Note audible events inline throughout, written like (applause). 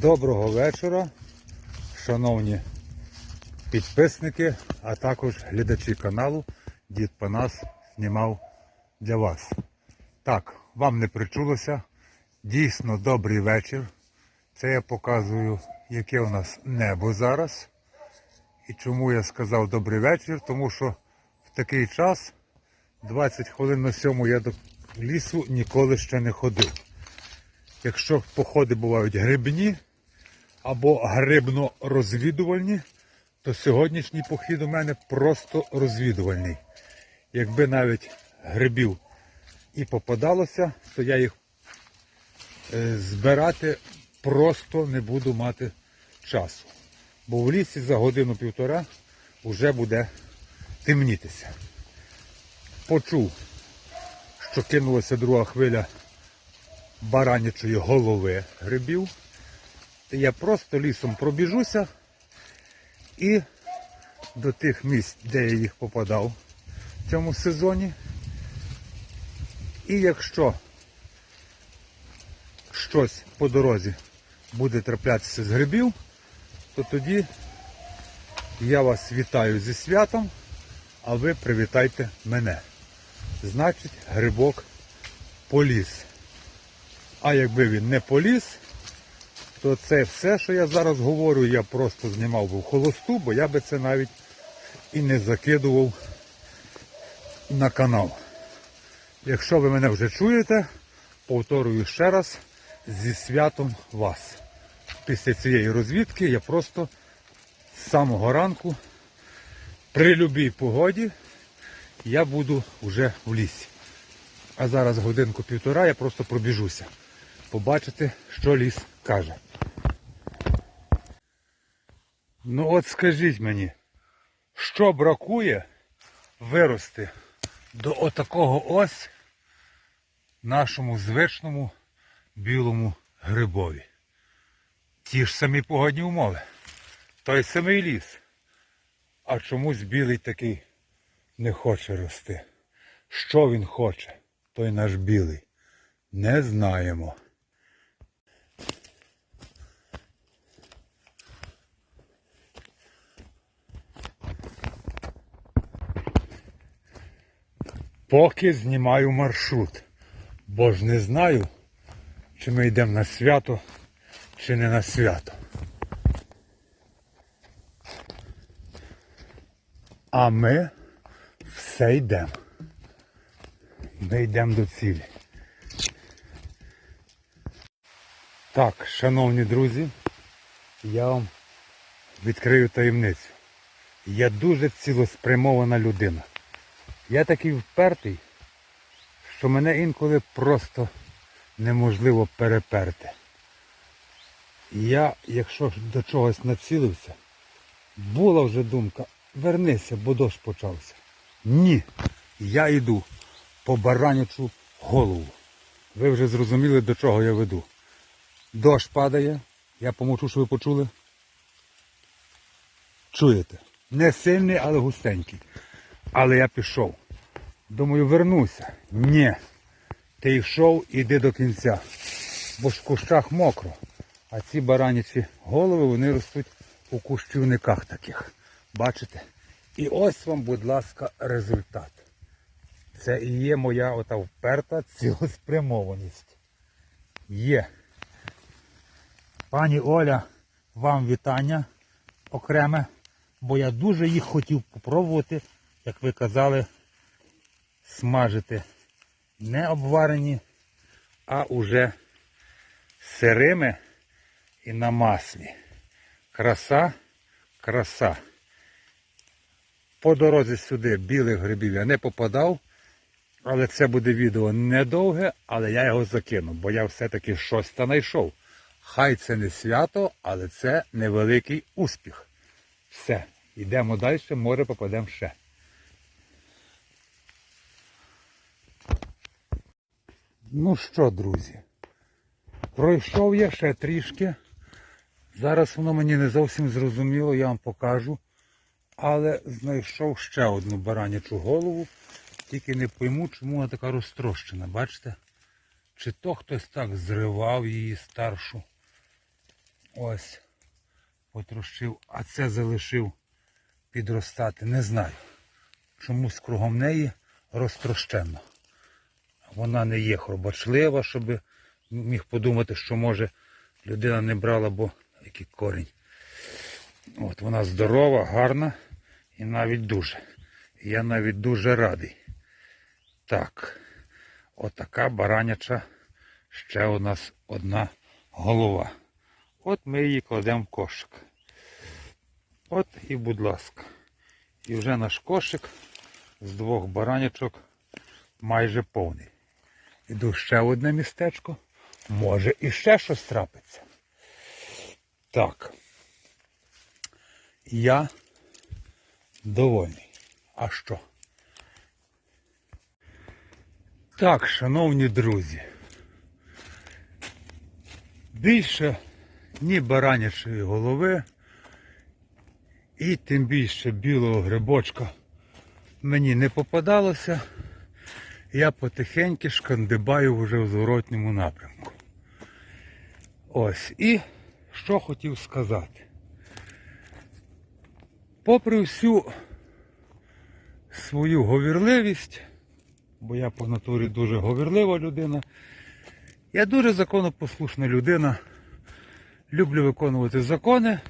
Доброго вечора, шановні підписники, а також глядачі каналу Дід Панас знімав для вас. Так, вам не причулося. Дійсно добрий вечір. Це я показую, яке у нас небо зараз. І чому я сказав добрий вечір? Тому що в такий час, 20 хвилин на сьому, я до лісу ніколи ще не ходив. Якщо походи бувають грибні або грибно-розвідувальні, то сьогоднішній похід у мене просто розвідувальний. Якби навіть грибів і попадалося, то я їх е, збирати просто не буду мати часу. Бо в лісі за годину-півтора вже буде темнітися. Почув, що кинулася друга хвиля баранячої голови грибів. Я просто лісом пробіжуся і до тих місць, де я їх попадав в цьому сезоні. І якщо щось по дорозі буде траплятися з грибів, то тоді я вас вітаю зі святом, а ви привітайте мене. Значить, грибок поліз. А якби він не поліз, то це все, що я зараз говорю, я просто знімав би в холосту, бо я би це навіть і не закидував на канал. Якщо ви мене вже чуєте, повторюю ще раз зі святом вас. Після цієї розвідки я просто з самого ранку при любій погоді я буду вже в лісі. А зараз годинку-півтора я просто пробіжуся. Побачити, що ліс каже. Ну от скажіть мені, що бракує вирости до отакого ось нашому звичному білому грибові? Ті ж самі погодні умови. Той самий ліс. А чомусь білий такий не хоче рости. Що він хоче, той наш білий? Не знаємо. Поки знімаю маршрут, бо ж не знаю, чи ми йдемо на свято, чи не на свято. А ми все йдемо. Ми йдемо до цілі. Так, шановні друзі, я вам відкрию таємницю. Я дуже цілеспрямована людина. Я такий впертий, що мене інколи просто неможливо переперти. Я, якщо до чогось націлився, була вже думка, вернися, бо дощ почався. Ні, я йду по баранячу голову. Ви вже зрозуміли, до чого я веду. Дощ падає, я помовчу, що ви почули. Чуєте? Не сильний, але густенький. Але я пішов. Думаю, вернуся. Ні. Ти йшов, іди до кінця. Бо ж в кущах мокро. А ці баранячі голови вони ростуть у кущівниках таких. Бачите? І ось вам, будь ласка, результат. Це і є моя ота вперта цілеспрямованість. Є. Пані Оля, вам вітання окреме, бо я дуже їх хотів попробувати, як ви казали, смажити не обварені, а уже сирими і на маслі. Краса, краса. По дорозі сюди білих грибів я не попадав, але це буде відео недовге, але я його закину, бо я все-таки щось та знайшов. Хай це не свято, але це невеликий успіх. Все, йдемо далі, може попадемо ще. Ну що, друзі, пройшов я ще трішки. Зараз воно мені не зовсім зрозуміло, я вам покажу. Але знайшов ще одну баранячу голову. Тільки не пойму, чому вона така розтрощена, бачите? Чи то хтось так зривав її старшу. Ось потрощив, а це залишив підростати. Не знаю. Чомусь кругом неї розтрощено. Вона не є хробочлива, щоб міг подумати, що може людина не брала, бо який корінь. От вона здорова, гарна і навіть дуже. Я навіть дуже радий. Так, отака бараняча ще у нас одна голова. От ми її кладемо в кошик. От і будь ласка. І вже наш кошик з двох баранячок майже повний. Іду ще одне містечко. Може і ще щось трапиться. Так. Я довольний. А що? Так, шановні друзі. Більше ні баранячої голови і тим більше білого грибочка мені не попадалося. Я потихеньки шкандибаю вже в зворотньому напрямку. Ось. І що хотів сказати. Попри всю свою говірливість, бо я по натурі дуже говірлива людина, я дуже законопослушна людина. Люблю виконувати закони,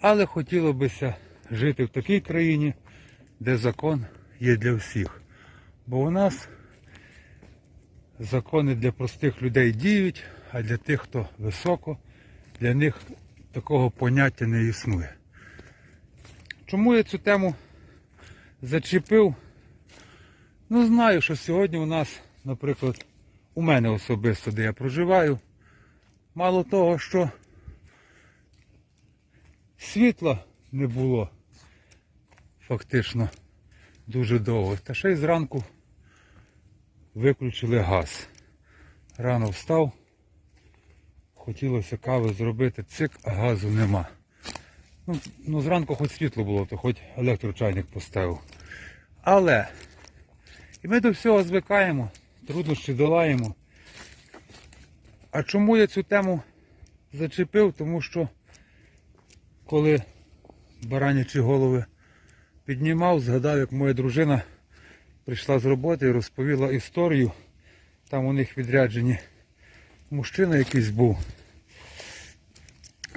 але хотіло бися жити в такій країні, де закон є для всіх. Бо у нас закони для простих людей діють, а для тих, хто високо, для них такого поняття не існує. Чому я цю тему зачепив? Ну, знаю, що сьогодні у нас, наприклад, у мене особисто, де я проживаю, мало того, що світла не було фактично дуже довго. Та ще й зранку виключили газ. Рано встав, хотілося кави зробити, цик, а газу нема. Ну, ну зранку хоч світло було, то хоч електрочайник поставив. Але і ми до всього звикаємо, труднощі долаємо. А чому я цю тему зачепив? Тому що коли баранячі голови піднімав, згадав, як моя дружина прийшла з роботи і розповіла історію. Там у них відряджені мужчина якийсь був.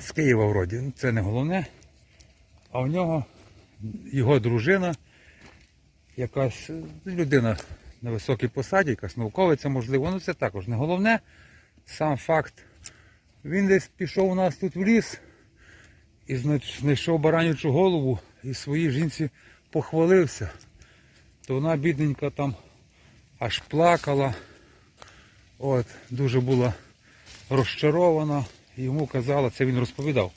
З Києва вроді, ну, це не головне. А в нього його дружина, якась людина на високій посаді, якась науковиця, можливо, ну це також не головне. Сам факт. Він десь пішов у нас тут в ліс і знайшов баранячу голову і своїй жінці похвалився. То вона бідненька там аж плакала. От, дуже була розчарована. Йому казала, це він розповідав.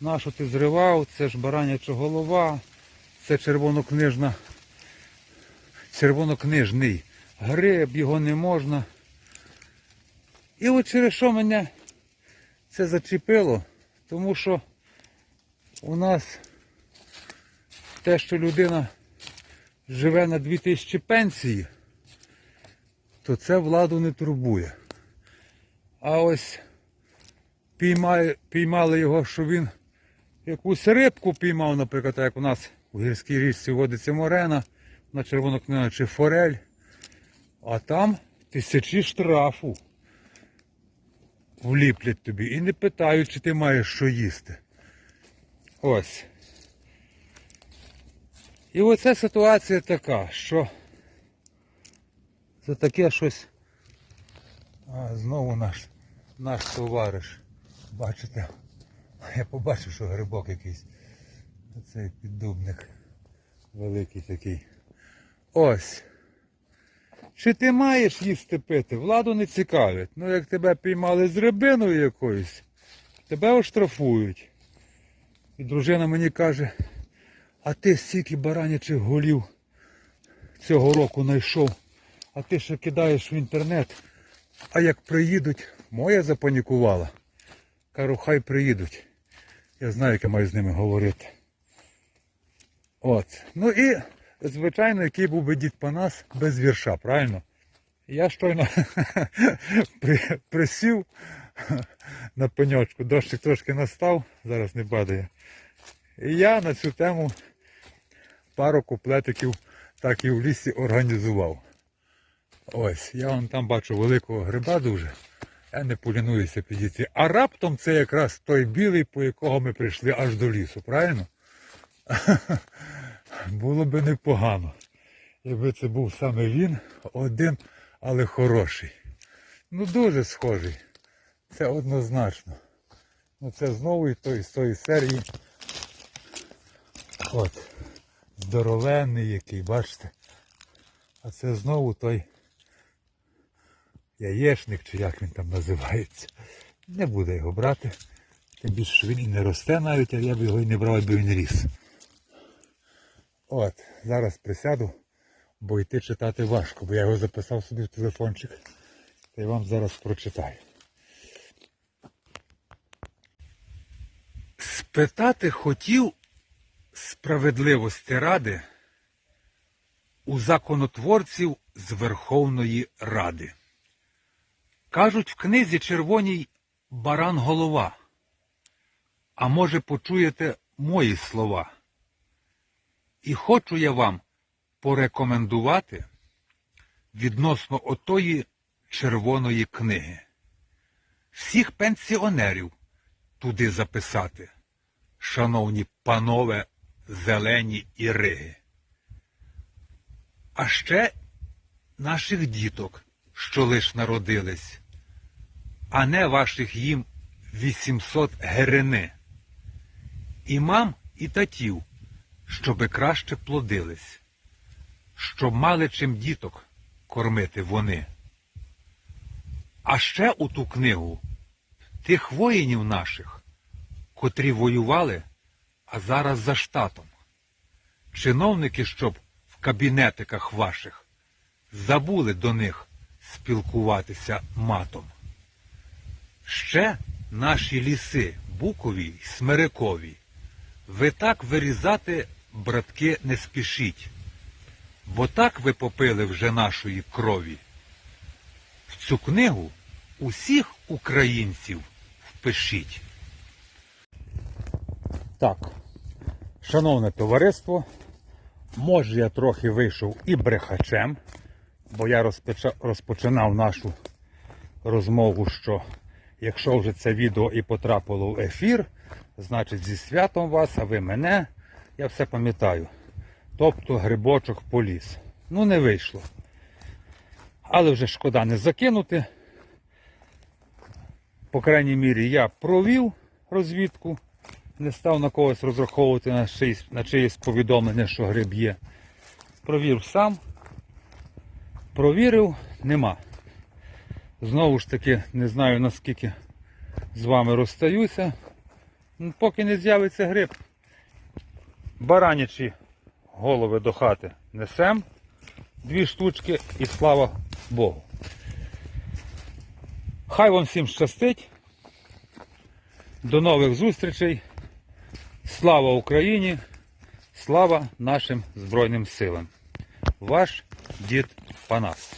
Нащо ти зривав, це ж бараняча голова, це червонокнижна, червонокнижний гриб, його не можна. І от через що мене це зачепило, тому що у нас те, що людина живе на 2000 пенсії, то це владу не турбує. А ось піймає, піймали його, що він якусь рибку піймав, наприклад, як у нас у гірській річці водиться морена на червонокнижна чи форель, а там тисячі штрафу вліплять тобі і не питають, чи ти маєш що їсти. Ось. І оця ситуація така, що це таке щось. А, знову наш, наш товариш. Бачите? Я побачив, що грибок якийсь. Оцей піддубник. Великий такий. Ось. Чи ти маєш їсти пити? Владу не цікавить. Ну як тебе піймали з рибиною якоюсь, тебе оштрафують. І дружина мені каже, а ти стільки баранячих голів цього року знайшов, а ти ще кидаєш в інтернет. А як приїдуть, моя запанікувала. Кажу, хай приїдуть. Я знаю, як я маю з ними говорити. От. Ну і, звичайно, який був би дід Панас без вірша, правильно? Я щойно (laughs) присів на пеньочку. Дощик трошки настав, зараз не падає. І я на цю тему пару куплетиків так і в лісі організував. Ось, я вон там бачу великого гриба дуже. Я не полінуюся підійти. А раптом це якраз той білий, по якого ми прийшли аж до лісу, правильно? (laughs) Було би непогано, якби це був саме він, один, але хороший. Ну дуже схожий. Це однозначно. Ну це знову і той з тої серії. От. Здоровенний який, бачите? А це знову той яєчник, чи як він там називається. Не буде його брати. Тим більше що він і не росте навіть, а я б його і не брав, аби він ріс. От, зараз присяду, бо йти читати важко, бо я його записав собі в телефончик. Та й вам зараз прочитаю. Спитати хотів справедливості ради у законотворців з Верховної Ради. Кажуть в книзі червоній баран голова. А може почуєте мої слова? І хочу я вам порекомендувати відносно отої червоної книги. Всіх пенсіонерів туди записати, шановні панове зелені і риги. А ще наших діток, що лиш народились, а не ваших їм 800 герини. І мам, і татів, щоби краще плодились, щоб мали чим діток кормити вони. А ще у ту книгу тих воїнів наших, котрі воювали, а зараз за штатом. Чиновники, щоб в кабінетиках ваших забули до них спілкуватися матом. Ще наші ліси, букові й смирикові, ви так вирізати, братки, не спішіть, бо так ви попили вже нашої крові. В цю книгу усіх українців впишіть. Так, шановне товариство, може я трохи вийшов і брехачем, бо я розпочинав нашу розмову, що якщо вже це відео і потрапило в ефір, значить зі святом вас, а ви мене, я все пам'ятаю. Тобто грибочок поліз. Ну не вийшло. Але вже шкода не закинути. По крайній мірі я провів розвідку, не став на когось розраховувати на чиїсь, на чиїсь повідомлення, що гриб є. Провів сам. Провірив, нема. Знову ж таки, не знаю наскільки з вами розстаюся. Ну, Поки не з'явиться гриб. Баранячі голови до хати несем. Дві штучки і слава Богу. Хай вам всім щастить. До нових зустрічей. Слава Україні! Слава нашим Збройним силам! Ваш дід Панас.